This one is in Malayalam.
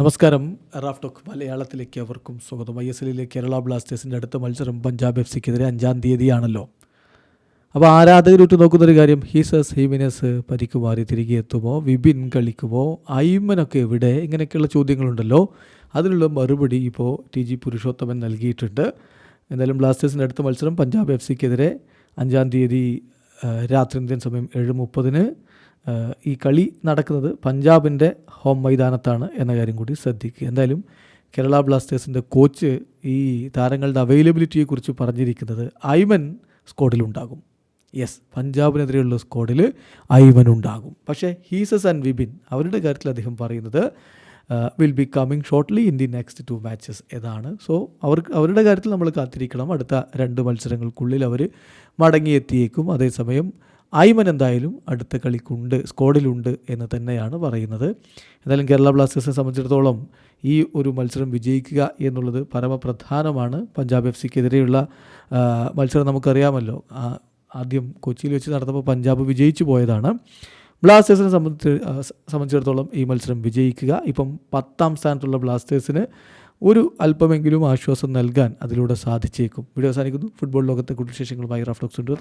നമസ്കാരം. റാഫ് ടോക്ക് മലയാളത്തിലേക്ക് അവർക്കും സ്വാഗതം. ഐ എസ് എല്ലിലെ കേരള ബ്ലാസ്റ്റേഴ്സിന്റെ അടുത്ത മത്സരം പഞ്ചാബ് എഫ് സിക്കെതിരെ അഞ്ചാം തീയതിയാണല്ലോ. അപ്പോൾ നോക്കുന്ന ഒരു കാര്യം ഹീസസ് ഹീമിനസ് പരിക്ക് മാറി തിരികെ എത്തുമോ? വിപിൻ കളിക്കുമോ? ഐമനൊക്കെ എവിടെ? ഇങ്ങനെയൊക്കെയുള്ള ചോദ്യങ്ങളുണ്ടല്ലോ. അതിനുള്ള മറുപടി ഇപ്പോൾ ടി ജി പുരുഷോത്തമൻ നൽകിയിട്ടുണ്ട്. എന്തായാലും ബ്ലാസ്റ്റേഴ്സിന്റെ അടുത്ത മത്സരം പഞ്ചാബ് എഫ് സിക്കെതിരെ അഞ്ചാം തീയതി രാത്രി ഇന്ത്യൻ സമയം ഏഴ് മുപ്പതിന്. ഈ കളി നടക്കുന്നത് പഞ്ചാബിന്റെ ഹോം മൈതാനത്താണ് എന്ന കാര്യം കൂടി ശ്രദ്ധിക്കുക. എന്തായാലും കേരള ബ്ലാസ്റ്റേഴ്സിന്റെ കോച്ച് ഈ താരങ്ങളുടെ അവൈലബിലിറ്റിയെക്കുറിച്ച് പറഞ്ഞിരിക്കുന്നത് ഐമൻ സ്ക്വാഡിലുണ്ടാകും. യെസ് പഞ്ചാബിനെതിരെയുള്ള സ്ക്വാഡിൽ ഐമൻ ഉണ്ടാകും പക്ഷേ ഹീസസ് ആൻഡ് വിബിൻ അവരുടെ കാര്യത്തിൽ അദ്ദേഹം പറയുന്നത് will be coming shortly in the next two matches ഏതാണ് സോ അവർക്ക് അവരുടെ കാര്യത്തിൽ നമ്മൾ കാത്തിരിക്കണം. അടുത്ത രണ്ട് മത്സരങ്ങൾക്കുള്ളിൽ അവർ മടങ്ങിയെത്തിയേക്കും. അതേസമയം ഐമൻ എന്തായാലും അടുത്ത കളിക്കുണ്ട് സ്കോഡിലുണ്ട് എന്ന് തന്നെയാണ് പറയുന്നത്. എന്തായാലും കേരള ബ്ലാസ്റ്റേഴ്സിനെ സംബന്ധിച്ചിടത്തോളം ഈ ഒരു മത്സരം വിജയിക്കുക എന്നുള്ളത് പരമപ്രധാനമാണ്. പഞ്ചാബ് എഫ് സിക്കെതിരെയുള്ള മത്സരം നമുക്കറിയാമല്ലോ. ആദ്യം കൊച്ചിയിൽ വെച്ച് നടന്നപ്പോൾ പഞ്ചാബ് വിജയിച്ചു പോയതാണ്. ബ്ലാസ്റ്റേഴ്സിനെ സംബന്ധിച്ച് സംബന്ധിച്ചിടത്തോളം ഈ മത്സരം വിജയിക്കുക. ഇപ്പം പത്താം സ്ഥാനത്തുള്ള ബ്ലാസ്റ്റേഴ്സിന് ഒരു അല്പമെങ്കിലും ആശ്വാസം നൽകാൻ അതിലൂടെ സാധിച്ചേക്കും. വീഡിയോ അവസാനിക്കുന്നു. ഫുട്ബോൾ ലോകത്തെ കൂടുതൽ വിശേഷങ്ങളുമായി റഫ്ലോക്സ് ഉണ്ട്